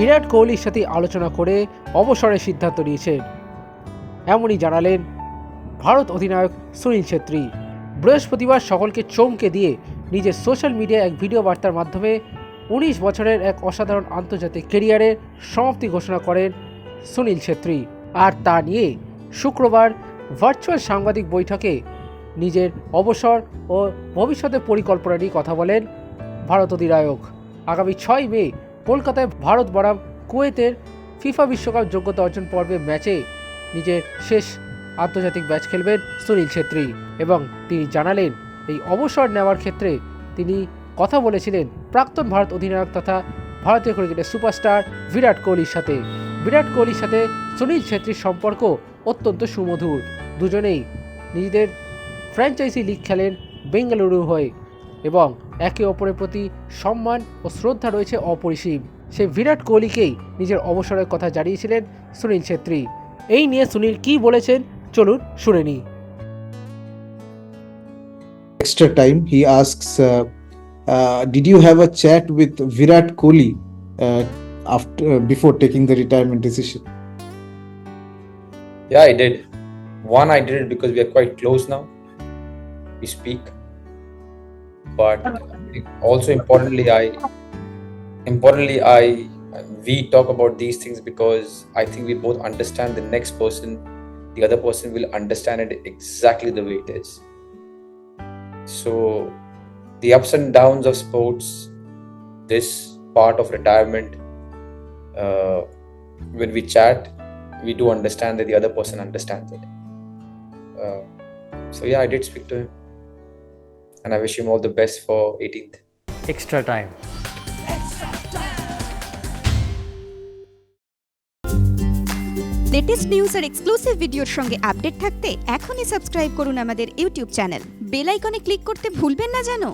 বিরাট কোহলির সাথে আলোচনা করে অবসরের সিদ্ধান্ত নিয়েছেন। এমনই জানালেন ভারত অধিনায়ক সুনীল ছেত্রী। বৃহস্পতিবার সকলকে চমকে দিয়ে নিজের সোশ্যাল মিডিয়ায় এক ভিডিও বার্তার মাধ্যমে উনিশ বছরের এক অসাধারণ আন্তর্জাতিক কেরিয়ারের সমাপ্তি ঘোষণা করেন সুনীল ছেত্রী। আর তা নিয়ে শুক্রবার ভার্চুয়াল সাংবাদিক বৈঠকে নিজের অবসর ও ভবিষ্যতের পরিকল্পনা নিয়ে কথা বলেন ভারত অধিনায়ক। আগামী ছয় মে কলকাতায় ভারত বনাম কুয়েতের ফিফা বিশ্বকাপ যোগ্যতা অর্জন পর্বে ম্যাচে নিজের শেষ আন্তর্জাতিক ম্যাচ খেলবেন সুনীল ছেত্রী। এবং তিনি জানালেন, এই অবসর নেওয়ার ক্ষেত্রে তিনি কথা বলেছিলেন প্রাক্তন ভারত অধিনায়ক তথা ভারতীয় ক্রিকেটের সুপারস্টার বিরাট কোহলির সাথে। বিরাট কোহলির সাথে সুনীল ছেত্রীর সম্পর্ক অত্যন্ত সুমধুর। দুজনেই নিজেদের ফ্র্যাঞ্চাইজি লিগ খেলেন বেঙ্গালুরু হয়ে। এবং একে অপরের প্রতি সম্মান ও শ্রদ্ধা রয়েছে অপরিসীম। সে বিরাট কোহলিকেই নিজের অবসরের কথা জানিয়েছিলেন সুনীল ছেত্রী। এই নিয়ে সুনীল কি বলেছেন চলুন শুনে নি extra time he asks did you have a chat with Virat Kohli after before taking the retirement decision yeah I did one I did it because we are quite close now we speak But also importantly, I importantly I we talk about these things because I think we both understand the next person, the other person will understand it exactly the way it is. So the ups and downs of sports, this part of retirement, uh, when we chat, we do understand that the other person understands it. Uh, so yeah, I did speak to him, and I wish him all the best for 18th. extra time. Latest news R exclusive ভিডিওর সঙ্গে update থাকতে এখনই subscribe করুন আমাদের YouTube channel bell আইকনে click করতে ভুলবেন না জানো